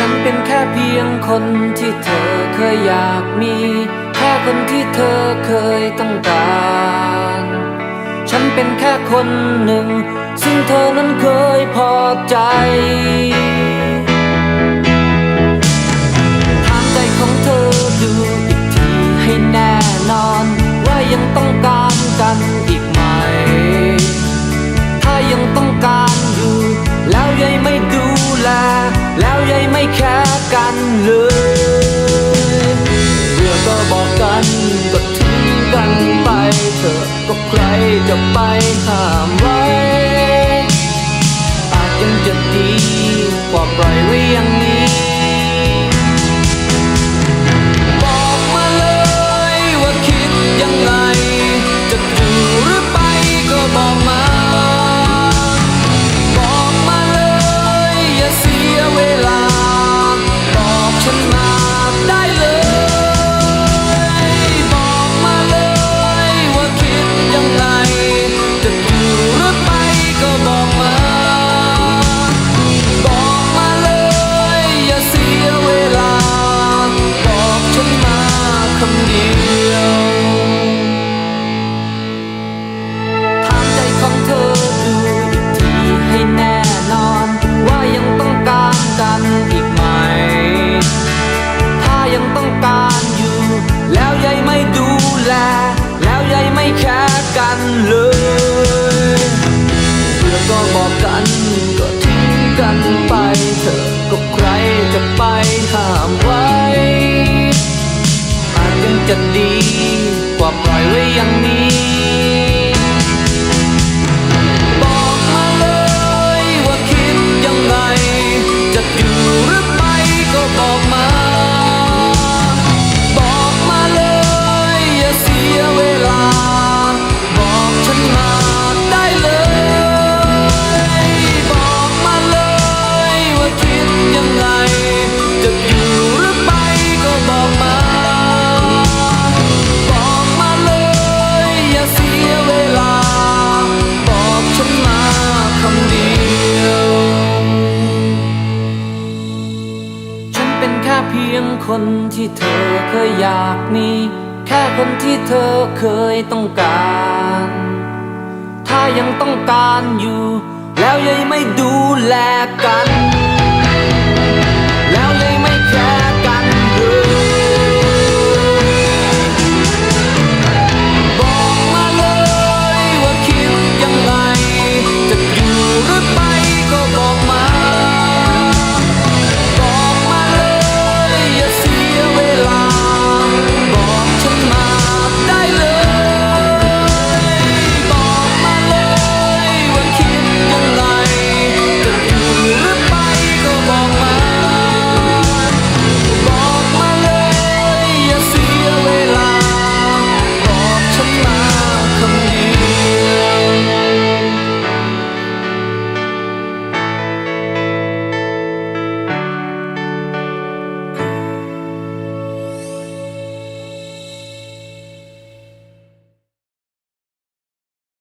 ฉันเป็นแค่เพียงคนที่เธอเคยอยากมี แค่คนที่เธอเคยต้องการ ฉันเป็นแค่คนหนึ่ง ซึ่งเธอนั้นเคยพอใจ แล้วยไม่แค่กันเลยเรื่องก็บอกกันก็ทิ้งกันไปเถอะก็ใครจะไปห้ามไว้ อาจยังจะดีกว่าปล่อยไว้อย่างนี้ เดียวถามใจของเธอดูอีกทีให้แน่นอน ว่ายังต้องการกันอีกไหม ถ้ายังต้องการอยู่ แล้วยายไม่ดูแล แล้วยายไม่แค่กันเลยเพื่อก็บอกกันก็ทิ้งกันไปเถอก็ใครจะไปหา จะดี กว่าปล่อยไว้อย่างนี้ คนที่เธอเคยอยากมี แค่คนที่เธอเคยต้องการ ถ้ายังต้องการอยู่ แล้วยังไม่ดูแลกัน แล้วยังไม่แคร์